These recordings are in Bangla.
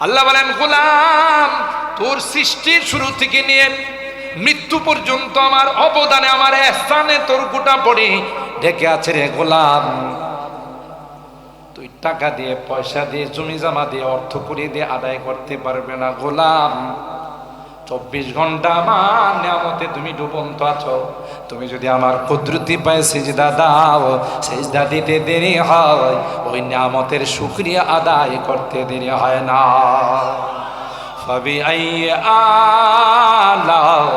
আল্লাহ বলেন, গোলাম, তোর সৃষ্টির শুরু থেকে নিয়ে মৃত্যু পর্যন্ত আমার অবদানে, আমার স্থানে তোর গোটা পড়ে ডেকে আছে রে গোলাম। তুই টাকা দিয়ে, পয়সা দিয়ে জমি জমা দিয়ে, অর্থ করে দিয়ে আদায় করতে পারবে না গোলাম। চব্বিশ ঘণ্টা আমার নিয়ামতে তুমি ডুবন্ত আছো। তুমি যদি আমার কুদরতি পায়ে সেজদা দাও সেজদা দিতে দেরি হয় ওই নিয়ামতের শুক্রিয়া আদায় করতে দেরি হয় না فبأي آلاء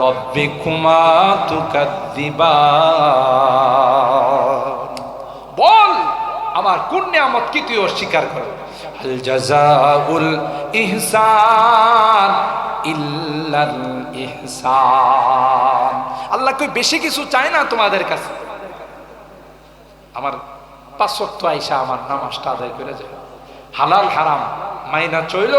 ربكما تكذبان বল আমার কোন নিয়ামত কি তুই অস্বীকার কর আল জাযাউল ইহসান ইল্লাল ইহসান আল্লাহ কই, বেশি কিছু চায় না তোমাদের কাছে? আমার পাঁচশক্ত আইসা আমার নামাজটা আদায় করে যায়। হালাল হারাম, মাইনা চইল,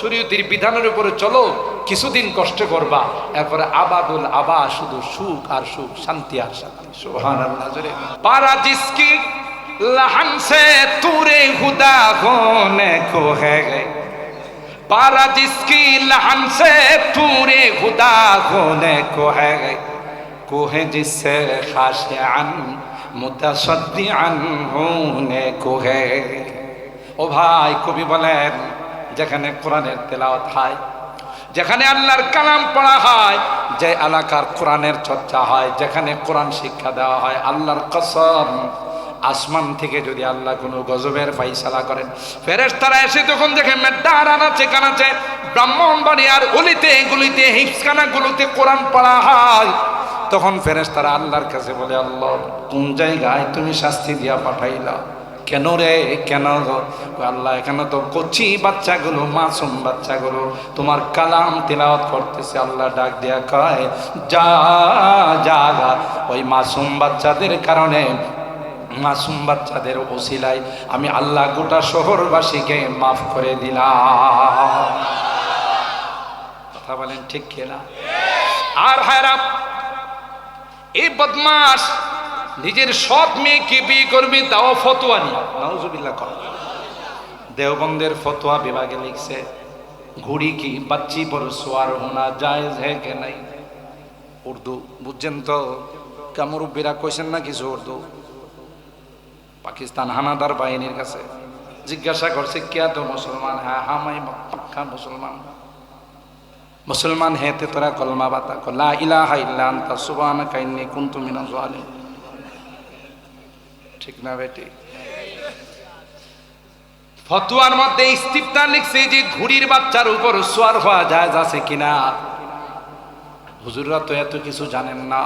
শরীয়তির বিধানের উপরে চলো, কিছুদিন কষ্ট করবা, এরপরে আবাদুল আবা, শুধু সুখ আর সুখ, শান্তি আর শান্তি। সোহান পারাজিস তুরে হুদা হোনে কো पारा जिसकी लहन से तूरे खुदा होने को है गए को है जिससे खाशियान मुतसद्दिआन होने को है ও ভাই কবি বলেন যেখানে কোরআনের তেলাওয়াত হয় যেখানে আল্লাহর কালাম পড়া হয় যে এলাকার কোরআনের চর্চা হয় যেখানে কোরআন শিক্ষা দেওয়া হয় আল্লাহর কসম আসমান থেকে যদি আল্লাহ কোনো গজবের ফাইসালা করেন ফেরেস তারা এসে তখন দেখে মেড্ডার আনাচে কানাচে অলিতে গুলিতে হিপসখানাগুলোতে কোরআন পড়া হয়। তখন ফেরেস তারা আল্লাহর কাছে বলে, আল্লাহ, কোন জায়গায় তুমি শাস্তি দিয়া পাঠাইলা? কেন রে? কেন আল্লাহ, এখানে তো কচি বাচ্চাগুলো, মাসুম বাচ্চাগুলো, তোমার কালাম তেলাওয়াত করতেছে। আল্লাহ ডাক দিয়া কয়, যা যা। ওই মাসুম বাচ্চাদের কারণে মাসুম বাচ্চাদের ওসিলায় আমি আল্লাহ গোটা শহরবাসীকে মাফ করে দিলাম। কথা বলেন ঠিক কিনা আর হায়রা, এই বদমাস নিজের সৎ মেয়েকে বিয়ে করবে তাও ফতোয়া নিয়ে। নাউজুবিল্লাহ, কর। দেওবন্দের ফতোয়া বিভাগে লিখছে, ঘুড়ি কি বাচ্চি পর সোয়ার হোনা জায়েজ হে কে নাই? উর্দু, বুঝছেন তো? কামরুব্বিরা কইছেন না কিছু উর্দু? পাকিস্তান হানাদার বাহিনীর কাছে জিজ্ঞাসা করছে, কিয়া তো মুসলমান? হ্যাঁ হামাই পাক্কা মুসলমান। মুসলমান হেতে তোরা কলমা বাতা কলা ইলাহা ইল্লা আনতা, সুবহানাকা ইন্নী কুনতু মিনাজ জালিম ঠিক না বেটি? ফতুয়ার মধ্যে ইস্তিফতা লিখছে যে ঘুড়ির বাচ্চার উপর সোয়ার হওয়া যায় আছে কিনা? হুজুররা তো এত কিছু জানেন না।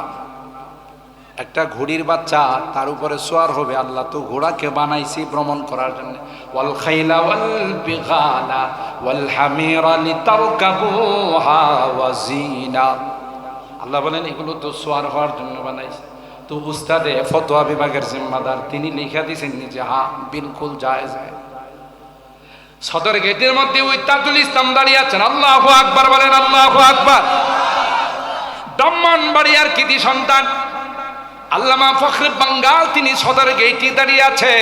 একটা ঘোড়ির বাচ্চা, তার উপরে সোয়ার হবে। আল্লাহ তো ঘোড়াকে বানাইছি ভ্রমণ করার জন্য। ওয়াল খাইলা ওয়াল বিগালা, ওয়াল হামিরা লিতারকাবুহা ওয়া জিনা আল্লাহ বলেন, এগুলো তো সোয়ার হওয়ার জন্য বানাইছে। তো উস্তাদে, ফতোয়া বিভাগের জিম্মাদার, তিনি লিখা দিয়েছেন যে হা, বিলকুল জায়েজ হয় সদর গেটের মধ্যে ওই তাজুল ইসলাম দাঁড়িয়ে আছেন। আল্লাহ আকবার বলেন, আল্লাহ আকবার। ব্রাহ্মণবাড়িয়ার কৃতি সন্তান আল্লামা ফখরে বাঙ্গাল, তিনি সদর গেইটি দাঁড়িয়ে আছে।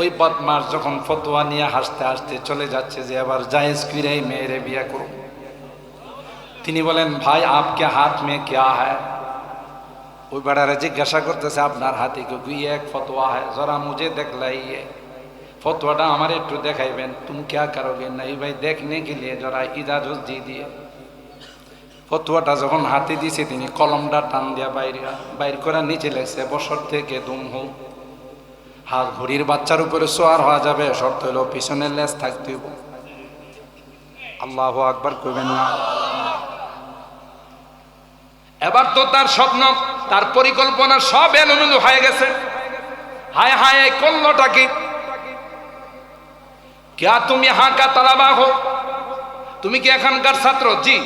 ওই বদমাস যখন ফতোয়া নিয়ে হাসতে হাসতে চলে যাচ্ছে যে আবার জায়েজ কিরাই মেয়েরে বিয়া করুন। তিনি বলেন, ভাই, আপকে হাত মে ক্যা হ্যাঁ ওই বেড়ারা জিজ্ঞাসা করতেছে, আপনার হাতে কি এক ফতোয়া হ্যাঁ জরা মুঝে দেখলাই ফতোয়াটা আমার একটু দেখাইবেন। তুমি ক্যা করোগে? নাই ভাই দেখনে কে জরা ইজাজত দিয়ে দিয়ে। ফতুয়াটা যখন হাতে দিছে তিনি কলমটা টান দিয়া বাইরে, বাইর করে নিচে লেগছে। বছর থেকে দুম হোক হাত ঘড়ির বাচ্চার উপরে সোয়ার হওয়া যাবে, শর্ত হলো পিছনের লেজ থাকতে আল্লাহ আকবার করবেন না। এবার তো তার স্বপ্ন, তার পরিকল্পনা সব এলোমেলো হয়ে গেছে। হায় হায়, এই করলোটা কি? তুমি হাঁকা তালাবাহ তুমি কি এখানকার ছাত্র? জি।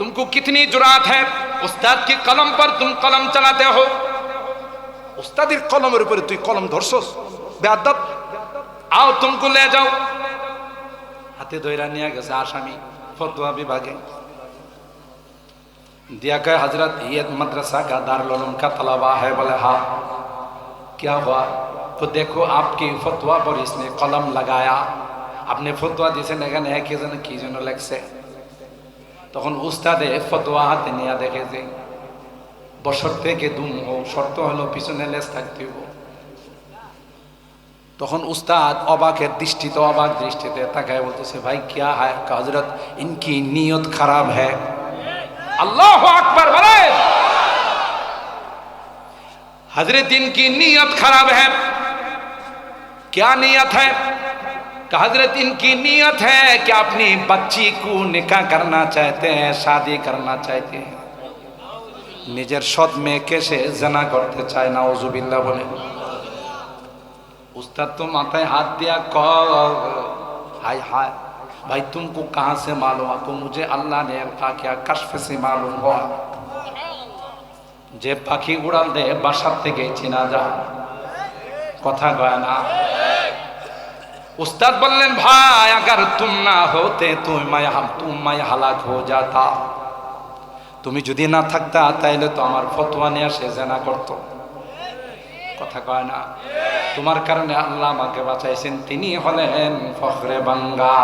तुमको कितनी जुरात है उस्ताद की कलम पर तुम कलम चलाते हो উস্তাদের কলমের উপরে তুই কলম ধরছস বেয়াদব আও তুমকু লে যাও হাতে ধইরা নিয়ে গেছে আসামি ফতোয়া বিভাগে दिया कहे हजरत ये मदरसा का दारुल का तलबा है बोले हाँ क्या हुआ तो देखो आपकी फतवा पर इसने कलम लगाया আপনি ফতোয়া দিয়েছেন এখানে কে যেন কি যেন লেখছে তখন উস্তাদে ফতোয়া হাতে নিয়ে দেখে যে বছর থেকে দুম হোক শর্ত হলো পিছনে লেস থাকতে হইব তখন উস্তাদ অবাকের দৃষ্টিতে অবাক দৃষ্টিতে তাকায় বলতেছে ভাই কিয়া হয় হজরত ইনকি নিয়ত খারাপ হ্যাঁ আল্লাহ আকবার বলেন हजरत इनकी नीयत खराब है क्या नीयत है कि हजरत इनकी नीयत है कि अपनी बच्ची को निकाह करना चाहते हैं शादी करना चाहते हैं নিজের সৎ মেয়েকে সে জানা করতে চায় না ওজুবিল্লা বলে उस्ताद तो माथा हाथ दिया कौर हाय हाय भाई तुमको कहाँ से मालूम आपको मुझे अल्लाह ने कहा क्या कश्फ से मालूम हुआ যে পাখি উড়াল দেয় বাসার থেকে চেনা যায় কথা কয় না উস্তাদ বললেন, ভাই, আগার তুম না হতে, তুই মায় তুম মায় হালাক হো যাতা। তুমি যদি না থাকতা, তাইলে তো আমার ফতোয়া নিয়ে সে জেনা করত। কথা কয় না? তোমার কারণে আল্লাহ আমাকে বাঁচাইছেন, তিনি হলেন ফখরে বাঙ্গা।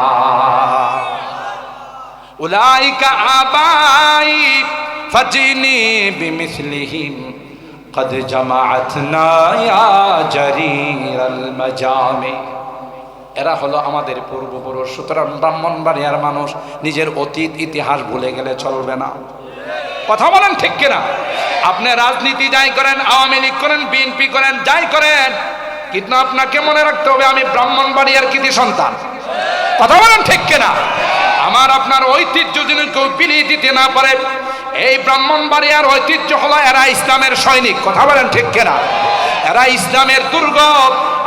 উলাইকা আবাই ফাজিনি বিমিসলিহিম قد جمعتنا يا جرير المجامع এরা হলো আমাদের পূর্বপুরুষ। সুতরাং ব্রাহ্মণবাড়িয়ার মানুষ নিজের অতীত, ইতিহাস ভুলে গেলে চলবে না। কথা বলেন ঠিক কিনা? আপনি রাজনীতি যাই করেন, আওয়ামী লীগ করেন, বিএনপি করেন, যাই করেন, কিন্তু আপনাকে মনে রাখতে হবে, আমি ব্রাহ্মণবাড়িয়ার কৃতি সন্তান। কথা বলেন ঠিক কিনা? আমার আপনার ঐতিহ্য যদি কেউ বিলিয়ে দিতে না পারে, এই ব্রাহ্মণবাড়িয়ার ঐতিহ্য হলো এরা ইসলামের সৈনিক। কথা বলেন ঠিক কেনা? এরা ইসলামের দুর্গ।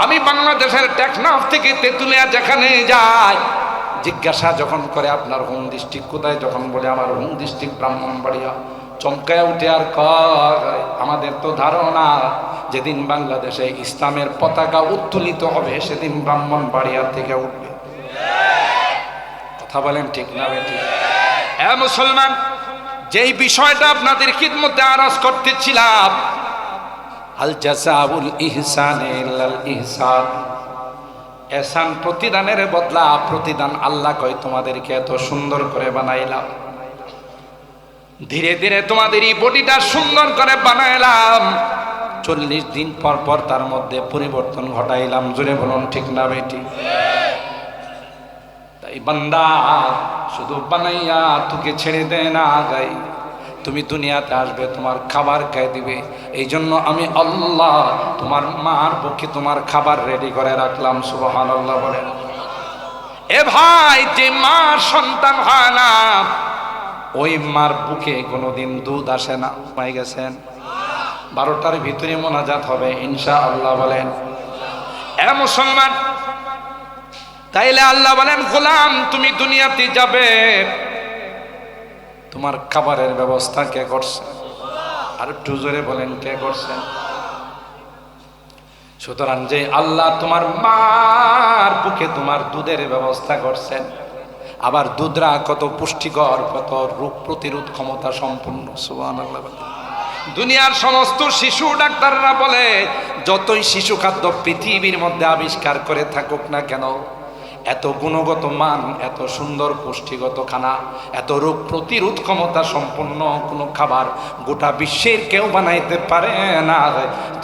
আমি বাংলাদেশের টেকনাফ থেকে তেঁতুলিয়া যেখানে যাই, জিজ্ঞাসা যখন করে আপনার হোম ডিস্ট্রিক্ট কোথায়, যখন বলে আমার হোম ডিস্ট্রিক্ট ব্রাহ্মণবাড়িয়া। চমকায় উঠে আর আমাদের তো ধারণা যেদিন বাংলাদেশে ইসলামের পতাকা উত্তোলিত হবে, সেদিন ব্রাহ্মণ ব্রাহ্মণবাড়িয়া থেকে উঠবে। কথা বলেন ঠিক না বেটি? এ মুসলমান, যেই বিষয়টা আপনাদের খিদমতে আরজ করতেছিলাম আল জাসাউল ইহসান ইহসান। এহসান প্রতিদানের বদলা, প্রতিদান আল্লাহ কয়, তোমাদেরকে এত সুন্দর করে বানাইলাম। ধীরে ধীরে তোমাদের এই বডিটা সুন্দর করে বানাইলাম। চল্লিশ দিন পর পর তার মধ্যে পরিবর্তন ঘটাইলাম। জোরে বলুন, ঠিক না বেটি? তাই বান্দা, শুধু বানাইয়া তোকে ছেড়ে দেয় না, গাই। তুমি দুনিয়াতে আসবে, তোমার খাবার খেয়ে দিবে। এই জন্য আমি আল্লাহ তোমার মার পক্ষে তোমার খাবার রেডি করে রাখলাম সুবহান আল্লাহ বলেন। এ ভাই, যে মা সন্তান হয় না, ওই মার বুকে কোনোদিন দুধ আসে না। পাই গেছেন? বারোটার ভিতরে মোনাজাত হবে ইনশা আল্লাহ বলেন মুসলমান, তাইলে আল্লাহ বলেন, গোলাম, তুমি দুনিয়াতে যাবে। তোমার খাবারের ব্যবস্থা কে করছে? আর একটু জোরে বলেন, কে করছে? সুতরাং যে আল্লাহ তোমার মার বুকে তোমার দুধের ব্যবস্থা করছেন, আবার দুধরা কত পুষ্টিকর, কত রোগ প্রতিরোধ ক্ষমতা সম্পূর্ণ সুবান আল্লাহ দুনিয়ার সমস্ত শিশু ডাক্তাররা বলে, যতই শিশু খাদ্য পৃথিবীর মধ্যে আবিষ্কার করে থাকুক না কেন এত গুণগত মান, এত সুন্দর পুষ্টিগত খানা, এত রোগ প্রতিরোধ ক্ষমতা সম্পন্ন কোনো খাবার গোটা বিশ্বের কেউ বানাইতে পারে না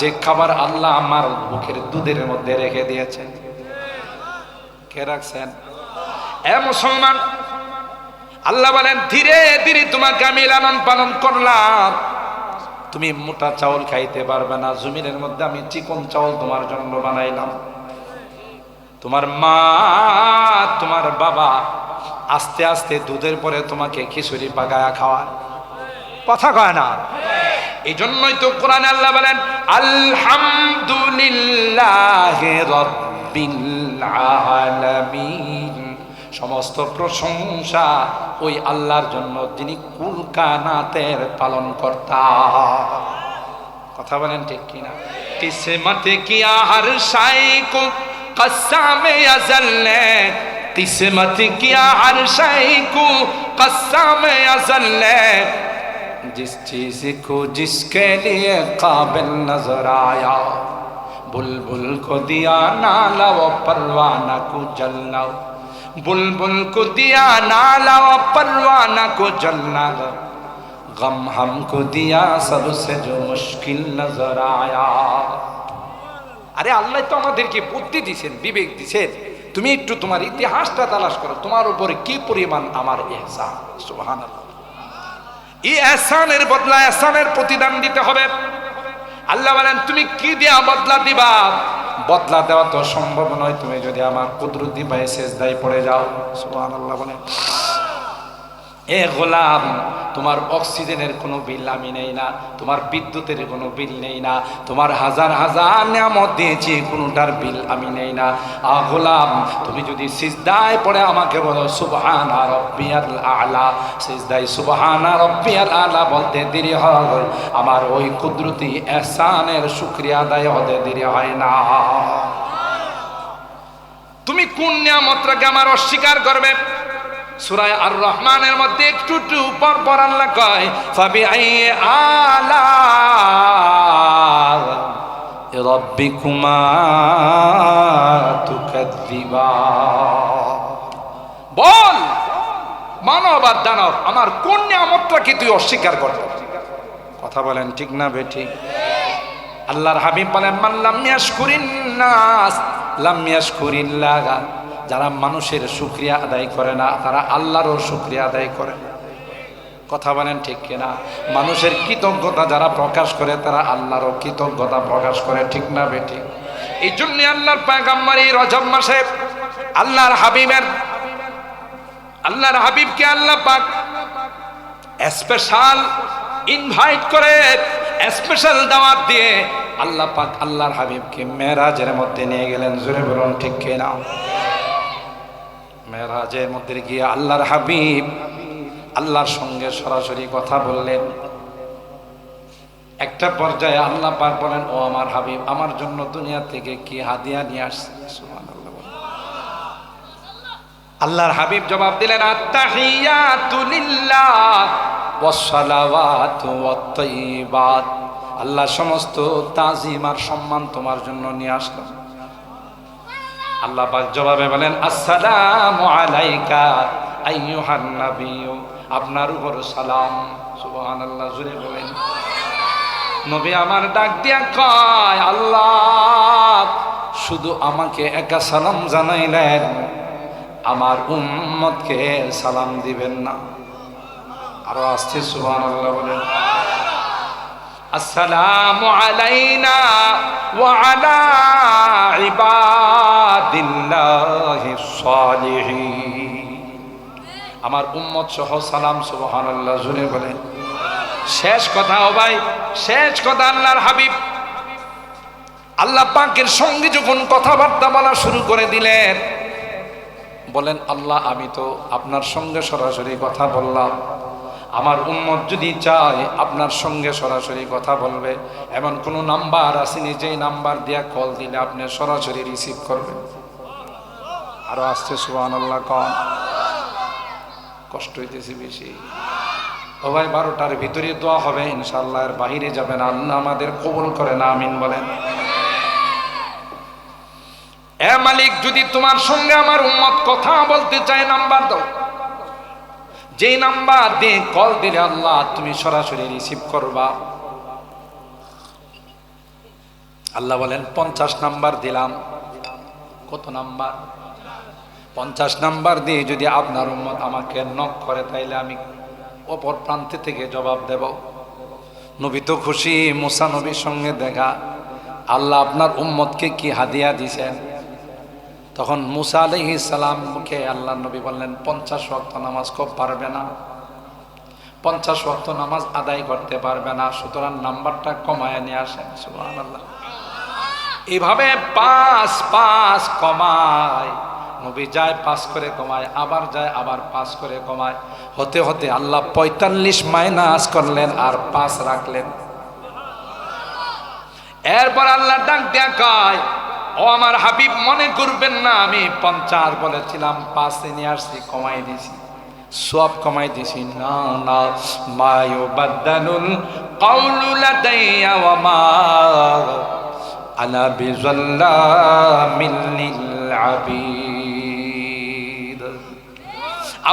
যে খাবার আল্লাহ আমার বুকের দুধের মধ্যে রেখে দিয়েছেন কে রাখছেন? এ মুসলমান, আল্লাহ বলেন, ধীরে ধীরে তোমাকে আমি লালন পালন করলাম। তুমি মোটা চাউল খাইতে পারবে না। জমিনের মধ্যে আমি চিকন চাউল তোমার জন্য বানাইলাম। তোমার মা, তোমার বাবা আস্তে আস্তে দুধের পরে তোমাকে খিচুড়ি পাকায়া খাওয়ায়। কথা কয় না? এই জন্যই তো কোরআন আল্লাহ বলেন, আলহামদুলিল্লাহ সমস্ত প্রশংসা ওই আল্লাহর জন্য যিনি কুল কানাতের পালন কর্তা কথা বলেন ঠিক কিনা? কিসমত কিয়া হর সাইকো قسام ازل نے قسمت کیا عرشائی کو قسام ازل نے۔ جس چیز کو جس کے لیے قابل نظر آیا، بلبل بل کو دیا نالا و پروانہ کو جلنا۔ بلبل کو دیا نالا و پروانہ کو جلنا۔ غم ہم کو دیا سب سے جو مشکل نظر آیا۔ আরে আল্লাহ তো আমাদেরকে বুদ্ধি দিছেন, বিবেক দিছেন। তুমি একটু তোমার ইতিহাসটা তালাশ করো, তোমার উপরে কি পরিমাণ আমার এহসান সুবহান এই এহসানের বদলা এহসানের প্রতিদান দিতে হবে। আল্লাহ বলেন, তুমি কি দিয়া বদলা দিবা? বদলা দেওয়া তো সম্ভব নয়, তুমি যদি আমার কুদরতি পায়ে শেষ দায় পড়ে যাও। সুবহান আল্লাহ বলেন। এ গোলাম, তোমার অক্সিজেনের কোনো বিল আমি নেই না, তোমার বিদ্যুতের কোনো বিল নেই না, তোমার হাজার হাজার নিয়ামত দিয়েছি, কোনোটার বিল আমি নেই না। আ গোলাম, তুমি যদি সিজদায় পড়ে আমাকে বলো, সুবহানা রব্বিয়াল আলা। সিজদায় সুবহানা রব্বিয়াল আলা বলতে দেরি হয়, আমার ওই কুদরতি এহসানের শুক্রিয়া আদায় হতে দেরি হয় না। তুমি কোন নিয়ামতটাকে আমার অস্বীকার করবে? সুরায় আর রহমানের মধ্যে একটু একটু পর পর আল্লাহ কয় ফাবি আই আলা রব্বিকুমা তুকাদ্দিবা। বল, মানব আর দানব, আমার কোন নিয়ামতটাকে তুই অস্বীকার করবে? কথা বলেন ঠিক না বে ঠিক আল্লাহর হাবিব বলেন, মান লাম ইয়াশকুরিন নাস, লাম ইয়াশকুরিল্লাহ। যারা মানুষের শুক্রিয়া আদায় করে না, তারা আল্লাহরও শুক্রিয়া আদায় করে। কথা বলেন ঠিক কিনা? মানুষের কৃতজ্ঞতা যারা প্রকাশ করে, তারা আল্লাহরও কৃতজ্ঞতা প্রকাশ করে, ঠিক না বেঠিক এই জন্য আল্লাহর পায়গাম্বার এই রজব মাসে আল্লাহর হাবিবের, আল্লাহর হাবিবকে আল্লাহ পাক স্পেশাল ইনভাইট করে স্পেশাল দাওয়াত দিয়ে আল্লাহ পাক আল্লাহর হাবিবকে মেরাজের মধ্যে নিয়ে গেলেন। জোরে বলুন ঠিক কিনা? মেরাজের মধ্যে গিয়ে আল্লাহর হাবিব আল্লাহর সঙ্গে সরাসরি কথা বললেন। একটা পর্যায়ে আল্লাহ পাক বলেন, ও আমার হাবিব, আমার জন্য দুনিয়া থেকে কি হাদিয়া নিয়ে আসছে আল্লাহর হাবিব জবাব দিলেন আল্লাহ সমস্ত তাজিম আর সম্মান তোমার জন্য নিয়ে আসলাম আল্লাহ পাক জবাবে বলেন, আসসালামু আলাইকা, আইয়ুহান নাবিয়্যু। আপনার উপর সালাম। সুবহানাল্লাহ জুড়ে বলেন। নবী আমার ডাক দিয়া কয়, আল্লাহ, শুধু আমাকে একা সালাম জানাইলেন। আমার উম্মতকে সালাম দিবেন না। আরও আসছে, সুবহানাল্লাহ বলেন। আসসালামু আলাইনা ওয়া আলা ইবাদিল্লাহিস সালিহিন। আমার উম্মত সহ সালাম সুবহানাল্লাহ, জুড়ে বলেন, শেষ কথা ও ভাই, শেষ কথা আল্লাহর হাবিব। আল্লাহ পাকের সঙ্গে যখন কথাবার্তা বলা শুরু করে দিলেন, বলেন, আল্লাহ, আমি তো আপনার সঙ্গে সরাসরি কথা বললাম। আমার উম্মত যদি চায় আপনার সঙ্গে সরাসরি কথা বলবে, এমন কোনো নাম্বার আসেনি যেই নাম্বার দিয়া কল দিলে আপনি সরাসরি রিসিভ করবেন। আরও আসছে সুবান আল্লাহ কম। কষ্ট হইতেছে বেশি। ও ভাই, বারোটার ভিতরে দোয়া হবে ইনশাল্লাহ এর বাহিরে যাবেন আল্লাহ আমাদের কবুল করে না, আমিন বলেন। এ মালিক, যদি তোমার সঙ্গে আমার উম্মত কথা বলতে চায়, নাম্বার দাও। যেই নাম্বার দিয়ে কল দিলে আল্লাহ তুমি সরাসরি রিসিভ করবা। আল্লাহ বলেন, পঞ্চাশ নাম্বার দিলাম। কত নাম্বার? পঞ্চাশ নাম্বার দিয়ে যদি আপনার উম্মত আমাকে নক করে, তাইলে আমি অপর প্রান্তে থেকে জবাব দেব। নবী তো খুশি, মুসা নবীর সঙ্গে দেখা। আল্লাহ আপনার উম্মতকে কি হাদিয়া দিছেন? তখন মুসা আলহি সালামকে আল্লাহ নবী বললেন, পঞ্চাশ ওয়াক্ত নামাজ খুব পারবে না। পঞ্চাশ ওয়াক্ত নামাজ আদায় করতে পারবে না। সুতরাং নাম্বারটা কমায় নিয়ে আসেন। সুবহানাল্লাহ। এভাবে পাঁচ পাঁচ কমায়। নবী যায়, পাস করে কমায়, আবার যায়, আবার পাস করে কমায়। হতে হতে আল্লাহ পঁয়তাল্লিশ মাইনাস করলেন আর পাস রাখলেন। এরপর আল্লাহ ডাক দেয়া কয় ও আমার হাবিব, মনে করবেন না, আমি পঞ্চাশ বলেছিলাম, পাঁচে নিয়ে আসছি, কমাই দিছি। সব কমাই দিছি। না না মায়ু বাদ্দানুল কাউলু লাদাইয়া ওয়া মা আনা বিজাল্লামিল লিল আবিদ।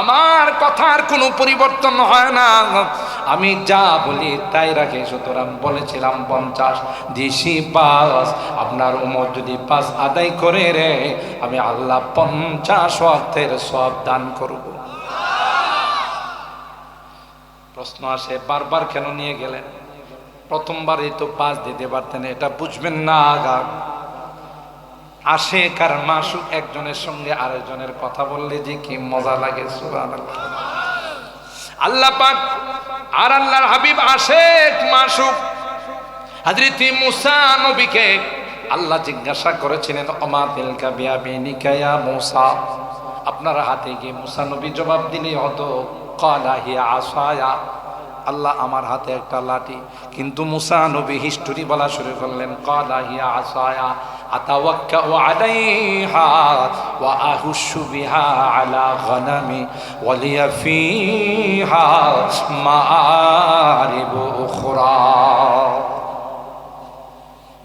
আমার কথার কোনো পরিবর্তন হয় না। আমি যা বলি তাই রাখে। সুতরাং বলেছিলাম পঞ্চাশ দিশি পাস আপনার উমর যদি পাস আদায় করে রে, আমি আল্লাহ পঞ্চাশ অর্থের সব দান করব। প্রশ্ন আসে, বারবার কেন নিয়ে গেলেন? প্রথমবারই তো পাস দিতে পারতেন, এটা বুঝবেন না আগা আসে কার মাসুক একজনের সঙ্গে আরেকজনের কথা বললে যে কি মজা লাগে, সুবহানাল্লাহ। আল্লাহ পাক আর আল্লাহর হাবিব আসে মাসুক। হযরত মুসা নবীকে আল্লাহ জিজ্ঞাসা করেছিলেন, অমা তিলকা বিয়াবিনিকা ইয়া মুসা? আপনার হাতে গিয়ে মুসা নবী জবাব দিলেই হতো, ক্বালা হিয়া আসায়া। আল্লাহ আমার হাতে একটা লাঠি। কিন্তু মুসা নবী হিস্টোরি বলা শুরু করলেন, ক্বালা হিয়া আসায়া। আলাইহা ওয়া আহুশু বিহা আলা গনামি ওয়ালিয়া ফিহা মাআরিবু উখরা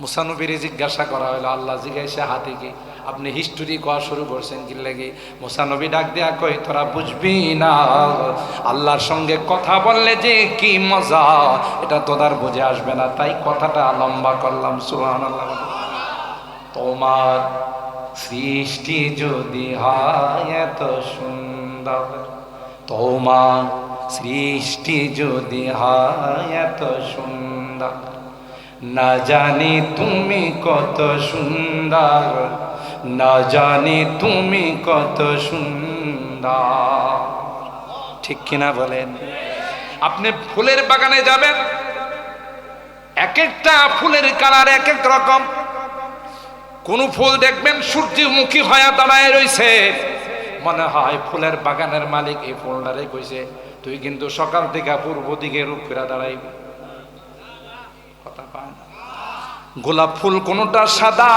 মুসানবীরে জিজ্ঞাসা করা হলো আল্লাহ জিজ্ঞাসা হাতে কি? আপনি হিস্টোরি কোয়া শুরু করছেন কি লাগে? মুসানবী ডাক দেয়া কই তোরা বুঝবি না, আল্লাহর সঙ্গে কথা বললে যে কি মজা, এটা তোদার বুঝে আসবে না। তাই কথাটা লম্বা করলাম সুহান আল্লাহ তোমার সৃষ্টি যদি হয় এত সুন্দর, তোমার সৃষ্টি যদি হয় এত সুন্দর। না জানি তুমি কত সুন্দর, না জানি তুমি কত সুন্দর। ঠিক কিনা বলেন? আপনি ফুলের বাগানে যাবেন এক একটা ফুলের কালার এক এক রকম। কোন ফুল দেখবেন সূর্যমুখী হয়ে দাঁড়ায় রইছে। মনে হয় ফুলের বাগানের মালিক এই ফুলটারে কইছে, তুই কিন্তু সকাল থেকে পূর্ব দিকে রূপ ফেরা দাঁড়াইবি। কথা গোলাপ ফুল কোনোটা সাদা,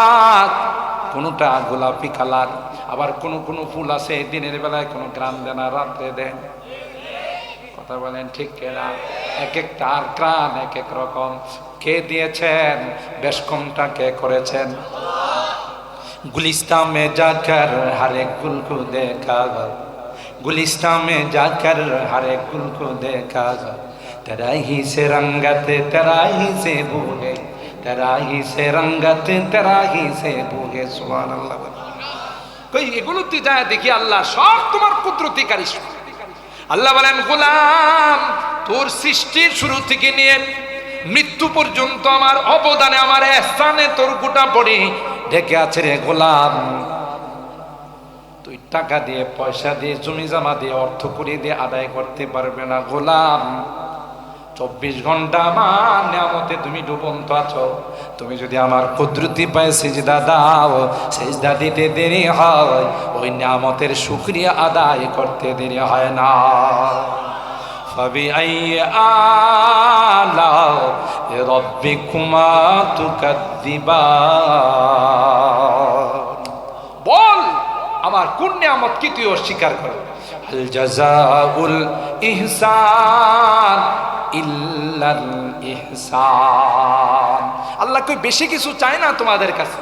কোনোটা গোলাপি কালার। আবার কোন কোন ফুল আছে দিনের বেলায়, কোনো গ্রাম দেয় না রাত্রে দেন। কথা বলেন ঠিক কেনা? এক একটা আর গ্রাম এক এক রকম। কে দিয়েছেন? বেশ কমটা কে করেছেন? गुलिस्ता में जाकर हर एक गुल को देखा गुलिस्ता में जाकर हर एक गुल को देखा तेरा ही से रंगत तेरा ही से बूहे तेरा ही से रंगत तेरा ही से बूहे सुभान अल्लाह কই এগুলোতে যায় দেখি আল্লাহ সব তোমার কুদরতিকারী আল্লাহ বলেন গোলাম তোর সৃষ্টির শুরু থেকে নিয়ে মৃত্যু পর্যন্ত আমার অবদানে আমার স্থানে তোর গোটা পড়ে ঢেকে আছে রে গোলাম তুই টাকা দিয়ে পয়সা দিয়ে জমি জমা দিয়ে অর্থ করে দিয়ে আদায় করতে পারবে না গোলাম চব্বিশ ঘন্টা আমার নিয়ামতে তুমি ডুবন্ত আছো তুমি যদি আমার কুদরতি পায়ে সেজদা দাও সেজদা দিতে দেরি হয় ওই নিয়ামতের শুক্রিয়া আদায় করতে দেরি হয় না فبأي آلاء রব্বিকুমা তু বল, আমার কোন নিয়ামত কি তুই অস্বীকার করো? হাল জাজাউল ইহসান ইল্লাল ইহসান। আল্লাহ কই বেশি কিছু চায় না তোমাদের কাছে?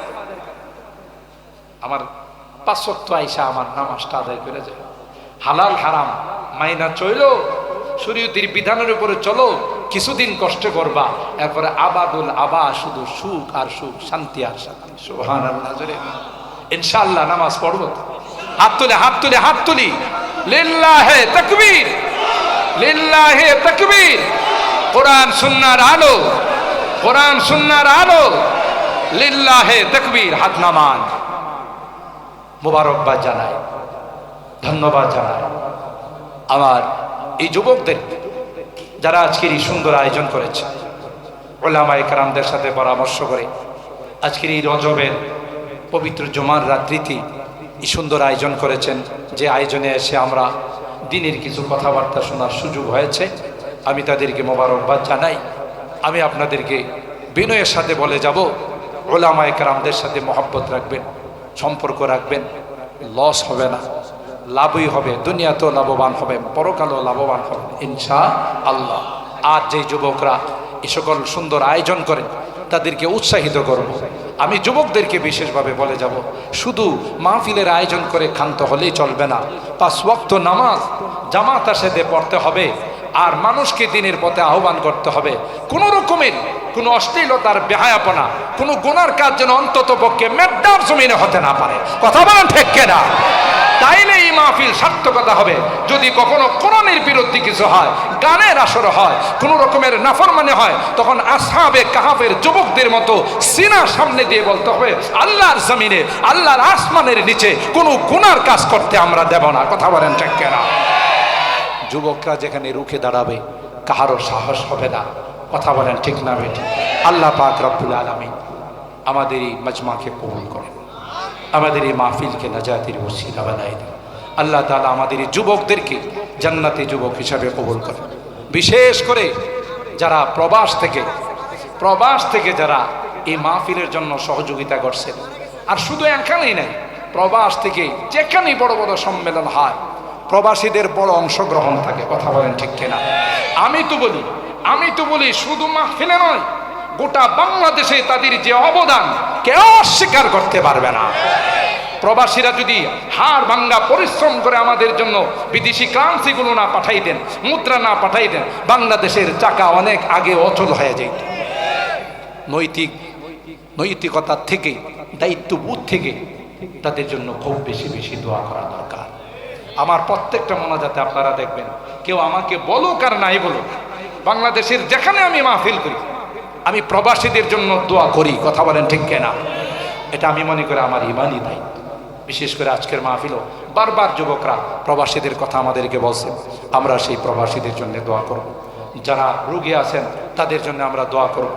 আমার পাঁচ শক্ত আইসা আমার নামাজটা আদায় করে যায়। হালাল হারাম মাইনা চইল শরীয়তির বিধানের উপরে চলো, কিছুদিন কষ্ট করবা। এরপরে আবাদুল আবা, শুধু সুখ আর সুখ, শান্তি আর শান্তি। সুহান ইনশাআল্লাহ, নামাজ পড়ব হাত তুলে হাত তুলে, হাত তুলি। লিল্লাহে তাকবীর। লিল্লাহে তাকবীর। কোরআন, সুন্নার আলো। কোরআন, সুন্নার আলো। লিল্লাহে তাকবীর, হাত নামান। মোবারকবাদ জানাই। ধন্যবাদ জানাই। আমার এই যুবকদের যারা আজকের এই সুন্দর আয়োজন করেছে ওলামাই কারামদের সাথে পরামর্শ করে আজকের এই রজবের পবিত্র জমার রাত্রিতে এই সুন্দর আয়োজন করেছেন। যে আয়োজনে এসে আমরা দিনের কিছু কথাবার্তা শোনার সুযোগ হয়েছে। আমি তাদেরকে মোবারকবাদ জানাই। আমি আপনাদেরকে বিনয়ের সাথে বলে যাব, ওলামায় কারামদের সাথে মহব্বত রাখবেন, সম্পর্ক রাখবেন, লস হবে না। লাভই হবে, দুনিয়াতেও লাভবান হবে, পরকালেও লাভবান হবে ইনশা আল্লাহ আর যে যুবকরা এ সকল সুন্দর আয়োজন করে, তাদেরকে উৎসাহিত করব। আমি যুবকদেরকে বিশেষভাবে বলে যাব, শুধু মাহফিলের আয়োজন করে ক্ষান্ত হলেই চলবে না। পাঁচ ওয়াক্ত নামাজ জামাত সাথে পড়তে হবে আর মানুষকে দিনের পথে আহ্বান করতে হবে। কোনো রকমের কোনো অশ্লীলতার বেহায়াপনা, কোনো গুনার কাজ যেন অন্তত পক্ষে মেড্ডার জমিনে হতে না পারে। কথা বলেন ঠিক কেনা? তাইলে এই মাহফিল সার্থকতা হবে। যদি কখনো কোরআনের বিরুদ্ধে কিছু হয়, গানের আসর হয়, কোনো রকমের নাফরমানে হয়, তখন আসহাবে কাহাবের যুবকদের মতো সিনা সামনে দিয়ে বলতে হবে, আল্লাহর জমিনে, আল্লাহর আসমানের নিচে কোনো গুনার কাজ করতে আমরা দেব না। কথা বলেন ঠিক কেনা? যুবকরা যেখানে রুখে দাঁড়াবে, কাহারও সাহস হবে না। কথা বলেন ঠিক না বেটি আল্লাহ পাক রব্বুল আলমী আমাদের এই মজমাকে কবুল করেন। আমাদের এই মাহফিলকে নাজাতির ওসিলা বানাই দেন। আল্লাহ তালা আমাদের এই যুবকদেরকে জান্নাতি যুবক হিসাবে কবুল করেন। বিশেষ করে যারা প্রবাস থেকে প্রবাস থেকে যারা এই মাহফিলের জন্য সহযোগিতা করছেন। আর শুধু এখানেই নাই প্রবাস থেকে যেখানেই বড় বড় সম্মেলন হয় প্রবাসীদের বড় অংশগ্রহণ থাকে, কথা বলেন ঠিক কিনা। আমি তো বলি, আমি তো বলি শুধু মাহফিলে নয়, গোটা বাংলাদেশে তাদের যে অবদান, কেউ অস্বীকার করতে পারবে না। প্রবাসীরা যদি হাড় ভাঙ্গা পরিশ্রম করে আমাদের জন্য বিদেশি কারেন্সিগুলো না পাঠাই দেন মুদ্রা না পাঠাই দেন বাংলাদেশের চাকা অনেক আগে অচল হয়ে যেত। নৈতিক, নৈতিকতার থেকে, দায়িত্ববোধ থেকে তাদের জন্য খুব বেশি বেশি দোয়া করা দরকার। আমার প্রত্যেকটা মোনাজাতে আপনারা দেখবেন। কেউ আমাকে বলুক আর নাই বলুক, বাংলাদেশের যেখানে আমি মাহফিল করি, আমি প্রবাসীদের জন্য দোয়া করি, কথা বলেন ঠিক কেনা? এটা আমি মনে করি আমার ইমানই দায়িত্ব। বিশেষ করে আজকের মাহফিলও বারবার যুবকরা প্রবাসীদের কথা আমাদেরকে বলছেন আমরা সেই প্রবাসীদের জন্য দোয়া করব। যারা রুগী আছেন, তাদের জন্য আমরা দোয়া করব।